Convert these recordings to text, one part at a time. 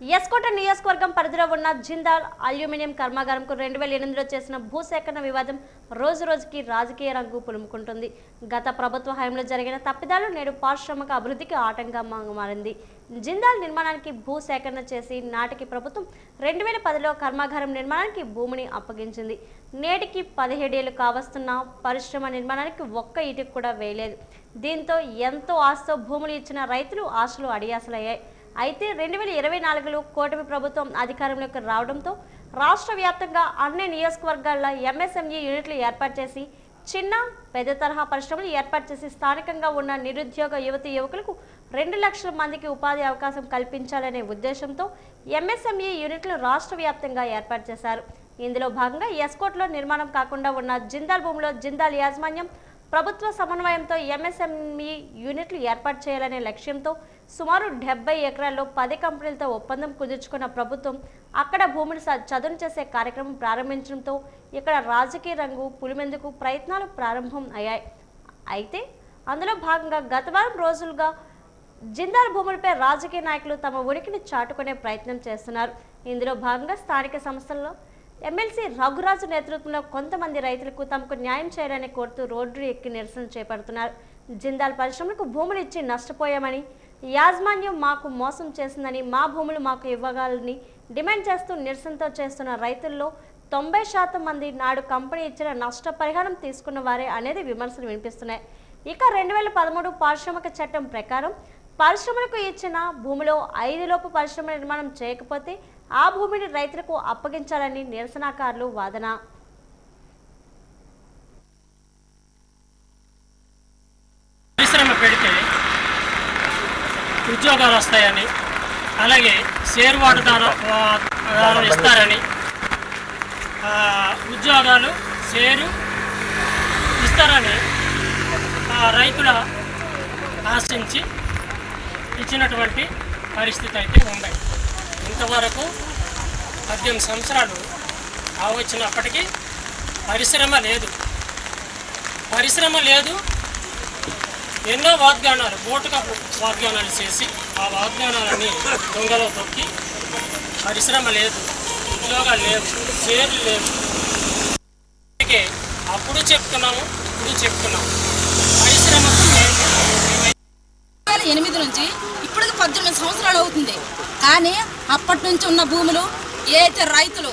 ఎస్కోట నియోజకవర్గం పరిధిలో ఉన్న జిందాల్ అల్యూమినియం కర్మాగారంకు రెండు వేల ఎనిమిదిలో చేసిన భూసేకరణ వివాదం రోజు రోజుకి రాజకీయ రంగు పులుముకుంటుంది. గత ప్రభుత్వ హయాంలో జరిగిన తప్పిదాలు నేడు పారిశ్రామిక అభివృద్ధికి ఆటంకంగా మారింది జిందాల్ నిర్మాణానికి భూసేకరణ చేసి నాటికి ప్రభుత్వం రెండు వేల పదిలో కర్మాగారం నిర్మాణానికి భూమిని అప్పగించింది. నేటికి పదిహేడేళ్ళు కావస్తున్న పరిశ్రమ నిర్మాణానికి ఒక్క ఇటుకు కూడా వేయలేదు. దీంతో ఎంతో ఆశతో భూములు ఇచ్చిన రైతులు ఆశలు అడియాసలయ్యాయి. అయితే రెండు వేల ఇరవై నాలుగులో కూటమి ప్రభుత్వం అధికారంలోకి రావడంతో రాష్ట్ర వ్యాప్తంగా అన్ని నియోజకవర్గాల్లో ఎంఎస్ఎంఈ యూనిట్లు ఏర్పాటు చేసి చిన్న పెద్ద తరహా పరిశ్రమలు ఏర్పాటు చేసి స్థానికంగా ఉన్న నిరుద్యోగ యువతి యువకులకు రెండు లక్షల మందికి ఉపాధి అవకాశం కల్పించాలనే ఉద్దేశంతో ఎంఎస్ఎంఈ యూనిట్లు రాష్ట్ర వ్యాప్తంగా ఏర్పాటు చేశారు. ఇందులో భాగంగా ఎస్కోట్లో నిర్మాణం కాకుండా ఉన్న జిందాల్ భూమిలో జిందాల్ యాజమాన్యం ప్రభుత్వ సమన్వయంతో ఎంఎస్ఎంఈ యూనిట్లు ఏర్పాటు చేయాలనే లక్ష్యంతో సుమారు డెబ్బై ఎకరాల్లో పది కంపెనీలతో ఒప్పందం కుదుర్చుకున్న ప్రభుత్వం అక్కడ భూమిని చదును చేసే కార్యక్రమం ప్రారంభించడంతో ఇక్కడ రాజకీయ రంగు పులిమెందుకు ప్రయత్నాలు ప్రారంభం అయ్యాయి. అయితే అందులో భాగంగా గత వారం రోజులుగా జిందాల్ భూములపై రాజకీయ నాయకులు తమ ఉనికిని చాటుకునే ప్రయత్నం చేస్తున్నారు. ఇందులో భాగంగా స్థానిక సంస్థల్లో ఎమ్మెల్సీ రఘురాజు నేతృత్వంలో కొంతమంది రైతులకు తమకు న్యాయం చేయాలని కోరుతూ రోడ్డు ఎక్కి నిరసన చేపడుతున్నారు. జిందాల్ పరిశ్రమలకు భూములు ఇచ్చి నష్టపోయామని యాజమాన్యం మాకు మోసం చేసిందని మా భూములు మాకు ఇవ్వగాలని డిమాండ్ చేస్తూ నిరసనతో చేస్తున్న రైతుల్లో తొంభై శాతం మంది నాడు కంపెనీ ఇచ్చిన నష్టపరిహారం తీసుకున్న వారే అనేది విమర్శలు వినిపిస్తున్నాయి. ఇక రెండు వేల పదమూడు పారిశ్రామిక చట్టం ప్రకారం పరిశ్రమలకు ఇచ్చిన భూమిలో ఐదులోపు పరిశ్రమ నిర్మాణం చేయకపోతే ఆ భూమిని రైతులకు అప్పగించాలని నిరసనకారులు వాదన. పరిశ్రమ పెడితే ఉద్యోగాలు వస్తాయని అలాగే షేర్ వాటాదారు ఇస్తారని ఉద్యోగాలు షేరు ఇస్తారని ఆ, రైతుల ఆశించి ఇచ్చినటువంటి పరిస్థితి అయితే ఉంది ఇంతవరకు పద్దెనిమిది సంవత్సరాలు వచ్చినప్పటికీ పరిశ్రమ లేదు. పరిశ్రమ లేదు. ఎన్నో వాగ్దానాలు బోటుక వాగ్దానాలు చేసి ఆ వాగ్దానాలని దొంగలో తొక్కి పరిశ్రమ లేదు ఉద్యోగాలు లేవు షేర్లు లేవు. అందుకే అప్పుడు చెప్తున్నాము ఇప్పుడు చెప్తున్నాము. పరిశ్రమకు మేము వేల ఎనిమిది నుంచి ఇప్పటికి పద్దెనిమిది సంవత్సరాలు అవుతుంది. కానీ అప్పటి నుంచి ఉన్న భూములు ఏదైతే రైతులు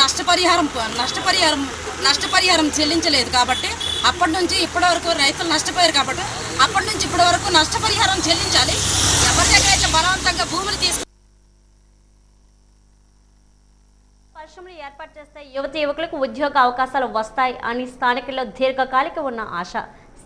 నష్టపరిహారం నష్టపరిహారం నష్టపరిహారం చెల్లించలేదు కాబట్టి అప్పటి నుంచి ఇప్పటి వరకు రైతులు నష్టపోయారు కాబట్టి అప్పటి నుంచి ఇప్పటి వరకు నష్టపరిహారం చెల్లించాలి. ఎవరి దగ్గర అయితే బలవంతంగా భూములు తీసుకు పరిశ్రమలు ఏర్పాటు చేస్తే యువతి యువకులకు ఉద్యోగ అవకాశాలు వస్తాయి అని స్థానికుల్లో దీర్ఘకాలిక ఉన్న ఆశ.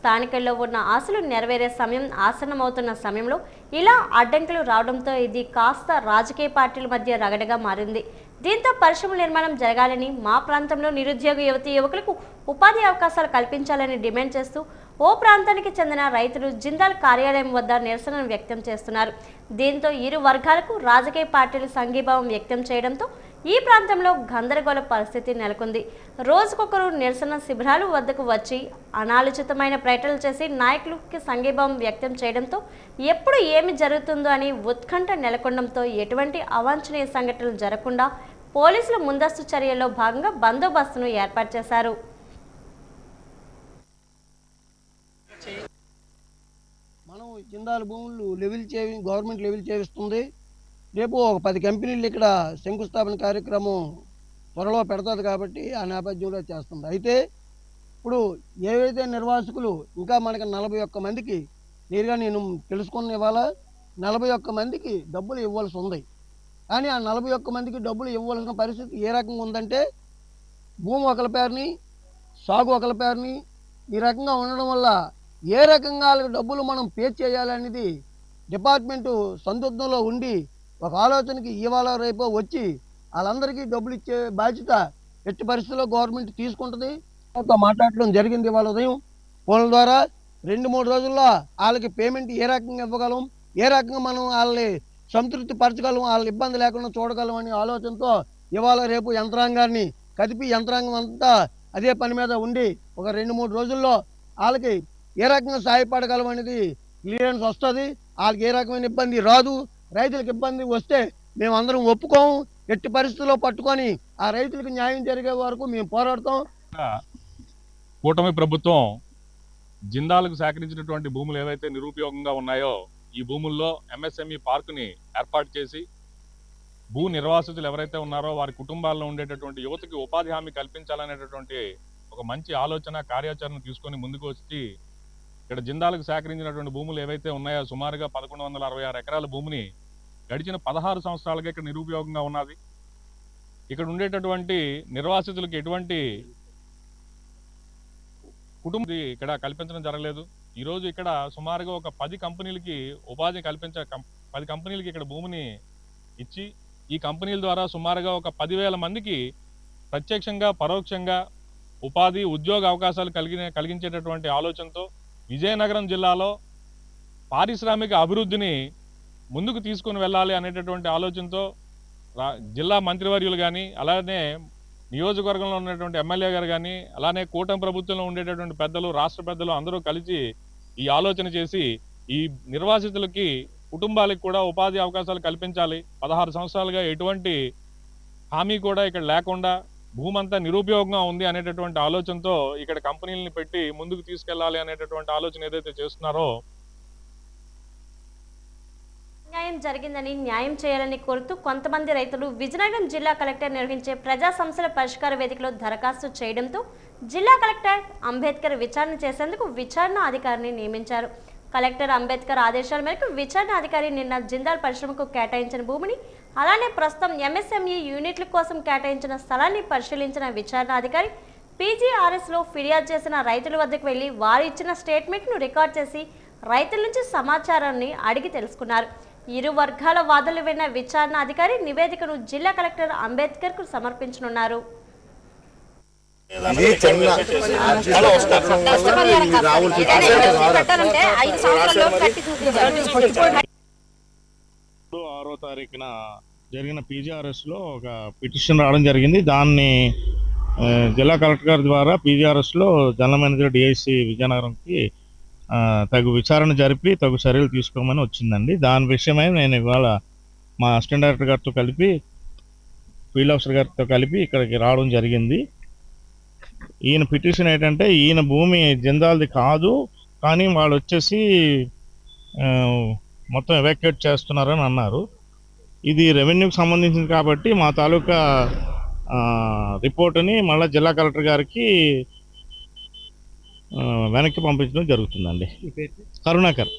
స్థానికుల్లో ఉన్న ఆశలు నెరవేరే సమయం ఆసన్నమవుతున్న సమయంలో ఇలా అడ్డంకులు రావడంతో ఇది కాస్త రాజకీయ పార్టీల మధ్య రగడగా మారింది. దీంతో పరిశ్రమ నిర్మాణం జరగాలని మా ప్రాంతంలో నిరుద్యోగ యువతి యువకులకు ఉపాధి అవకాశాలు కల్పించాలని డిమాండ్ చేస్తూ ఓ ప్రాంతానికి చెందిన రైతులు జిందాల్ కార్యాలయం వద్ద నిరసనను వ్యక్తం చేస్తున్నారు. దీంతో ఇరు వర్గాలకు రాజకీయ పార్టీలు సంఘీభావం వ్యక్తం చేయడంతో ఈ ప్రాంతంలో గందరగోళ పరిస్థితి నెలకొంది. రోజుకొకరు నిరసన శిబిరాలు వద్దకు వచ్చి అనాలోచితమైన ప్రయత్నాలు చేసి నాయకులకి సంఘీభావం వ్యక్తం చేయడంతో ఎప్పుడు ఏమి జరుగుతుందో అని ఉత్కంఠ నెలకొనడంతో ఎటువంటి అవాంఛనీయ సంఘటనలు జరగకుండా పోలీసులు ముందస్తు చర్యల్లో భాగంగా బందోబస్తును ఏర్పాటు చేశారు. మనం జిందాల్ భూములు లెవెల్ చేవి గవర్నమెంట్ లెవెల్ చేయిస్తుంది రేపు ఒక పది కంపెనీలు ఇక్కడ శంకుస్థాపన కార్యక్రమం త్వరలో పెడతాది కాబట్టి ఆ నేపథ్యంలో చేస్తుంది. అయితే ఇప్పుడు ఏవైతే నిర్వాసికులు ఇంకా మనకి నలభై ఒక్క మందికి నేరుగా నేను తెలుసుకున్న ఇవాళ నలభై ఒక్క మందికి డబ్బులు ఇవ్వాల్సి ఉంది. కానీ ఆ నలభై ఒక్క మందికి డబ్బులు ఇవ్వాల్సిన పరిస్థితి ఏ రకంగా ఉందంటే భూమి ఒకరి పేరుని సాగు ఒకరి పేరుని ఈ రకంగా ఉండడం వల్ల ఏ రకంగా డబ్బులు మనం పే చేయాలనేది డిపార్ట్మెంటు సందిగ్ధంలో ఉండి ఒక ఆలోచనకి ఇవాళ రేపో వచ్చి వాళ్ళందరికీ డబ్బులు ఇచ్చే బాధ్యత ఎట్టి పరిస్థితుల్లో గవర్నమెంట్ తీసుకుంటుంది. మాట్లాడడం జరిగింది ఇవాళ ఉదయం. ఫోన్ల ద్వారా రెండు మూడు రోజుల్లో వాళ్ళకి పేమెంట్ ఏ రకంగా ఇవ్వగలం ఏ రకంగా మనం వాళ్ళని సంతృప్తి పరచగలం వాళ్ళ ఇబ్బంది లేకుండా చూడగలం అనే ఆలోచనతో ఇవాళ రేపు యంత్రాంగాన్ని కదిపి యంత్రాంగం అంతా అదే పని మీద ఉండి ఒక రెండు మూడు రోజుల్లో వాళ్ళకి ఏ రకంగా సహాయపడగలం అనేది క్లియరెన్స్ వస్తుంది. వాళ్ళకి ఏ రకమైన ఇబ్బంది రాదు. రైతులకు ఇబ్బంది వస్తే మేము అందరం ఒప్పుకోము ఎట్టి పరిస్థితుల్లో పట్టుకొని ఆ రైతులకు న్యాయం జరిగే వరకు మేము పోరాడతాం. కూటమి ప్రభుత్వం జిందాలకు సేకరించినటువంటి భూములు ఏవైతే నిరుపయోగంగా ఉన్నాయో ఈ భూముల్లో ఎంఎస్ఎంఈ పార్కుని ఏర్పాటు చేసి భూ నిర్వాసితులు ఎవరైతే ఉన్నారో వారి కుటుంబాల్లో ఉండేటటువంటి యువతకి ఉపాధి హామీ కల్పించాలనేటటువంటి ఒక మంచి ఆలోచన కార్యాచరణ తీసుకొని ముందుకు వచ్చి ఇక్కడ జిందాలకు సేకరించినటువంటి భూములు ఏవైతే ఉన్నాయో సుమారుగా పదకొండు వందల అరవై ఆరు ఎకరాల భూమిని గడిచిన పదహారు సంవత్సరాలుగా ఇక్కడ నిరుపయోగంగా ఉన్నది. ఇక్కడ ఉండేటటువంటి నిర్వాసితులకు ఎటువంటి కుటుంబం ఇక్కడ కల్పించడం జరగలేదు. ఈ రోజు ఇక్కడ సుమారుగా ఒక పది కంపెనీలకి ఉపాధి కల్పించ పది కంపెనీలకి ఇక్కడ భూమిని ఇచ్చి ఈ కంపెనీల ద్వారా సుమారుగా ఒక పదివేల మందికి ప్రత్యక్షంగా పరోక్షంగా ఉపాధి ఉద్యోగ అవకాశాలు కలిగిన కలిగించేటటువంటి ఆలోచనతో విజయనగరం జిల్లాలో పారిశ్రామిక అభివృద్ధిని ముందుకు తీసుకుని వెళ్ళాలి అనేటటువంటి ఆలోచనతో జిల్లా మంత్రివర్యులు కానీ అలానే నియోజకవర్గంలో ఉన్నటువంటి ఎమ్మెల్యే గారు కానీ అలానే కూటమి ప్రభుత్వంలో ఉండేటటువంటి పెద్దలు రాష్ట్ర పెద్దలు అందరూ కలిసి ఈ ఆలోచన చేసి ఈ నిర్వాసితులకి కుటుంబాలకు కూడా ఉపాధి అవకాశాలు కల్పించాలి. పదహారు సంవత్సరాలుగా ఎటువంటి హామీ కూడా ఇక్కడ లేకుండా భూమంతా నిరుపయోగంగా ఉంది అనేటటువంటి ఆలోచనతో ఇక్కడ కంపెనీలను పెట్టి ముందుకు తీసుకెళ్ళాలి అనేటటువంటి ఆలోచన ఏదైతే చేస్తున్నారో న్యాయం జరిగిందని న్యాయం చేయాలని కోరుతూ కొంతమంది రైతులు విజయనగరం జిల్లా కలెక్టర్ నిర్వహించే ప్రజా సమస్యల పరిష్కార వేదికలో దరఖాస్తు చేయడంతో జిల్లా కలెక్టర్ అంబేద్కర్ విచారణ చేసేందుకు విచారణ అధికారిని నియమించారు. కలెక్టర్ అంబేద్కర్ ఆదేశాల మేరకు విచారణ అధికారి నిన్న జిందాల్ పరిశ్రమకు కేటాయించిన భూమిని అలానే ప్రస్తుతం ఎంఎస్ఎంఈ యూనిట్ల కోసం కేటాయించిన స్థలాన్ని పరిశీలించిన విచారణ అధికారి పీజీఆర్ఎస్లో ఫిర్యాదు చేసిన రైతుల వద్దకు వెళ్ళి వారు ఇచ్చిన స్టేట్మెంట్ను రికార్డ్ చేసి రైతుల నుంచి సమాచారాన్ని అడిగి తెలుసుకున్నారు. ఇరు వర్గాల వాదనలు విన్న విచారణ అధికారి నివేదికను జిల్లా కలెక్టర్ అంబేద్కర్కు సమర్పించనున్నారు ఇది చిన్న నష్టపరిహారం కాదు. ఏదైనా పెట్టాలంటే ఐదు సంవత్సరాల్లో కట్టి ఆరో తారీఖున జరిగిన పీజీఆర్ఎస్లో ఒక పిటిషన్ రావడం జరిగింది. దాన్ని జిల్లా కలెక్టర్ గారి ద్వారా పీజీఆర్ఎస్లో జనరల్ మేనేజర్ డిఐసి విజయనగరంకి తగు విచారణ జరిపి తగు చర్యలు తీసుకోమని వచ్చిందండి. దాని విషయమై నేను ఇవాళ మా అసిస్టెంట్ డైరెక్టర్ గారితో కలిపి ఫీల్డ్ ఆఫీసర్ గారితో కలిపి ఇక్కడికి రావడం జరిగింది. ఈయన పిటిషన్ ఏంటంటే ఈయన భూమి జిందాల్ది కాదు కానీ వాళ్ళు వచ్చేసి మొత్తం ఎవాక్యుయేట్ చేస్తున్నారని అన్నారు. ఇది రెవెన్యూకి సంబంధించింది కాబట్టి మా తాలూకా రిపోర్టుని మళ్ళీ జిల్లా కలెక్టర్ గారికి వెనక్కి పంపించడం జరుగుతుందండి. కరుణాకర్.